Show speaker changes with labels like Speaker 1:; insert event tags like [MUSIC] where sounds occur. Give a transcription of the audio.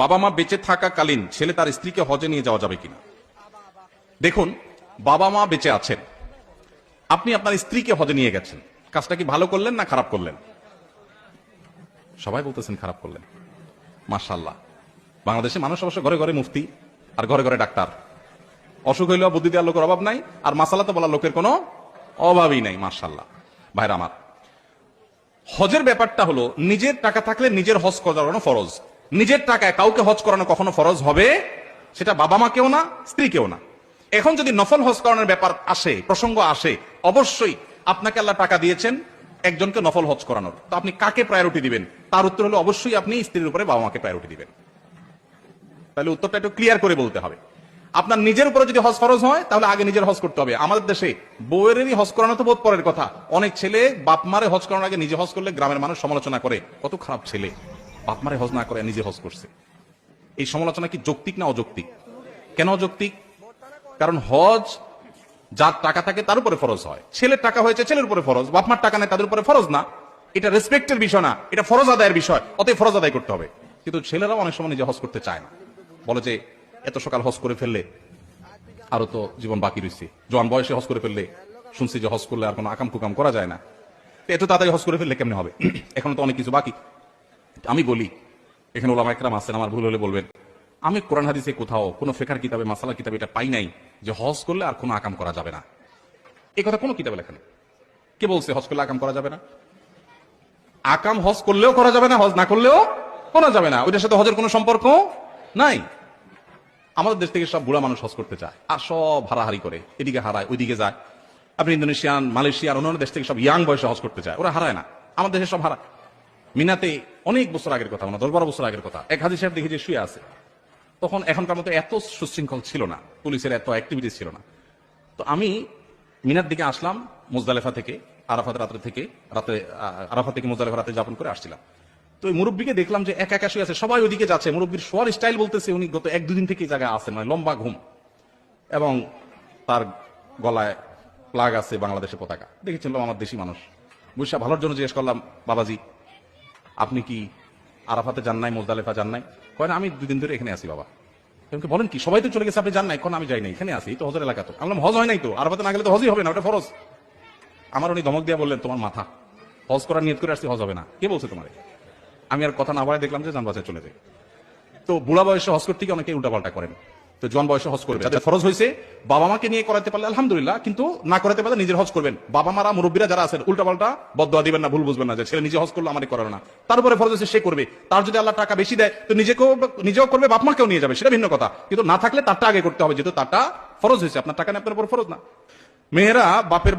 Speaker 1: বাবা মা বেঁচে থাকাকালীন ছেলে তার স্ত্রীকে হজে নিয়ে যাওয়া যাবে কিনা? দেখুন, বাবা মা বেঁচে আছেন। আপনি আপনার স্ত্রীকে হজে নিয়ে গেছেন। কাজটা কি ভালো করলেন না খারাপ করলেন? সবাই বলতেছেন খারাপ করলেন। মার্শাল্লাহ বাংলাদেশে মানুষ অবশ্য ঘরে ঘরে মুফতি আর ঘরে ঘরে ডাক্তার। অসুখ হইলেও বুদ্ধি দেওয়ার লোকের অভাব নাই, আর মাসালা তো বলার লোকের কোনো অভাবই নাই মার্শাল্লাহ ভাইরা আমার, হজের ব্যাপারটা হলো, নিজের টাকা থাকলে নিজের হজ করানো ফরজ। নিজের টাকায় কাউকে হজ করানো কখনো ফরজ হবে? সেটা বাবা মা কেউ না, স্ত্রী কেউ না। এখন যদি নফল হজ করানোর ব্যাপার আসে, প্রসঙ্গ আসে, অবশ্যই আপনাকে আল্লাহ টাকা দিয়েছেন একজনকে নফল হজ করানোর। তো আপনি কাকে প্রায়োরিটি দিবেন? তার উত্তর হলো অবশ্যই আপনি স্ত্রীর উপরে বাবা মাকে প্রায়োরিটি দিবেন। তাহলে উত্তরটা একটু ক্লিয়ার করে বলতে হবে। আপনার নিজের উপরে যদি হজ ফরজ হয়, তাহলে আগে নিজের হজ করতে হবে। আমাদের দেশে বউয়েরই হজ করানো তো বোধ পরের কথা। অনেক ছেলে বাপ মারে হজ করানোর আগে নিজে হজ করলে গ্রামের মানুষ সমালোচনা করে, কত খারাপ ছেলে। বাপ মারে হজ না করে নিজে হজ করছে। এই সমালোচনা কি যৌক্তিক না অযৌক্তিক? কেন অযৌক্তিক? কারণ হজ, যার টাকা থাকে তার উপরে ফরজ হয়। ছেলের টাকা হয়েছে ছেলের উপরে ফরজ বাপ মার টাকা নেই তাদের উপরে ফরজ না। এটা রেসপেক্টের বিষয় না, এটা ফরজ আদায়ের বিষয়, অতএব ফরজ আদায় করতে হবে। কিন্তু ছেলেরাও অনেক সময় নিজে হজ করতে চায় না। বলে যে, এত সকাল হজ করে ফেললে আরও তো জীবন বাকি রয়েছে জোয়ান বয়সে হজ করে ফেললে শুনছি যে হজ করলে আর কোনো আকাম কুকাম করা যায় না। এত তাড়াতাড়ি হজ করে ফেললে কেমনে হবে? [CLEARS THROAT] এখন তো অনেক কিছু বাকি। আমি বলি, এখানে ওলামা একরাম আছেন, আমার ভুল হলে বলবেন। আমি কোরআন হাদিসে কোথাও কোনো ফেকার কিতাবে, মাসালা কিতাবে এটা পাই নাই যে হজ করলে আর কোনো আকাম করা যাবে না। এই কথা কোনো কিতাবে লেখা কে বলছে হজ করলে আকাম করা যাবে না? আকাম হজ করলেও করা যাবে না, হজ না করলেও করা যাবে না। ওইটার সাথে হজের কোনো সম্পর্ক নাই। আমাদের দেশ থেকে সব বুড়া মানুষ হজ করতে চায় আর সব হারাহারি করে। এদিকে হারায়, ওইদিকে যায়। আপনি ইন্দোনেশিয়ান মালয়েশিয়ার অন্যান্য দেশ থেকে সব ইয়াং বয়সে হজ করতে চায়। ওরা হারায় না। আমাদের দেশে সব হারায়। মিনাতে অনেক বছর আগের কথা দশ বারো বছর আগের কথা। এক হাজি সাহেব দেখি যে শুয়ে আছে তখন এখনকার মতো এত সুশৃঙ্খল ছিল না পুলিশের এত অ্যাক্টিভিটিস ছিল না। তো আমি মিনার দিকে আসলাম মুজদালেফা থেকে আরাফাত রাত্রে থেকে রাতে আহ, আরাফাত থেকে মুজদালেফা রাতে যাপন করে আসছিলাম। তো ওই মুরব্বীকে দেখলাম যে একা একা শুয়ে আছে সবাই ওইদিকে যাচ্ছে। মুরব্বীর শোয়ার স্টাইল বলতেছে উনি গত এক দুদিন থেকে জায়গায় আছেন মানে লম্বা ঘুম। এবং তার গলায় প্লাগ আছে বাংলাদেশের পতাকা। দেখেছিলাম আমার দেশি মানুষ। বুঝা ভালোর জন্য জিজ্ঞেস করলাম বাবাজি আপনি কি আরাফাতে যান নাই মোজদালেফা যান নাই? কয় না আমি দুদিন ধরে এখানে আছি বাবা। বলেন কি সবাই তো চলে গেছে আপনি যান নাই কোন আমি যাই নাই এখানে এই তো হজের এলাকা তো। আমি বললাম, হজ হয় নাই তো আরাফাতে না গেলে তো হজই হবে না ওটা ফরজ। আমার উনি ধমক দিয়ে বললেন তোমার মাথা হজ করার নিয়ত করে আসছি হজ হবে না। কে বলছে তোমার? আমি আর কথা না বাড়ায় দেখলাম যে যান বাসায় চলে যায়। তো বুড়া বয়সে হজ করতে গিয়ে অনেকে উল্টাপাল্টা করেন। তো জন বয়সে হজ করবে যাদের ফরজ হয়েছে বাবা মাকে নিয়ে করাতে পারলে আলহামদুলিল্লাহ কিন্তু না করাতে পারলে নিজের হজ করবেন। বাবা মারা মুরব্বীরা যারা আছেন উল্টাপাল্টা বদয়া দিবেন না ভুল বুঝবেন না যে ছেলে নিজে হজ করল আমার করার না। তারপরে ফরজ হয়েছে সে করবে। তার যদি আল্লাহ টাকা বেশি দেয় তো নিজেকেও নিজেও করবে বাপ মাকেও নিয়ে যাবে সেটা ভিন্ন কথা। কিন্তু না থাকলে তারটা আগে করতে হবে যেহেতু তারটা ফরজ হয়েছে আপনার টাকা নিয়ে আপনার উপর ফরজ না। মেয়েরা বাপের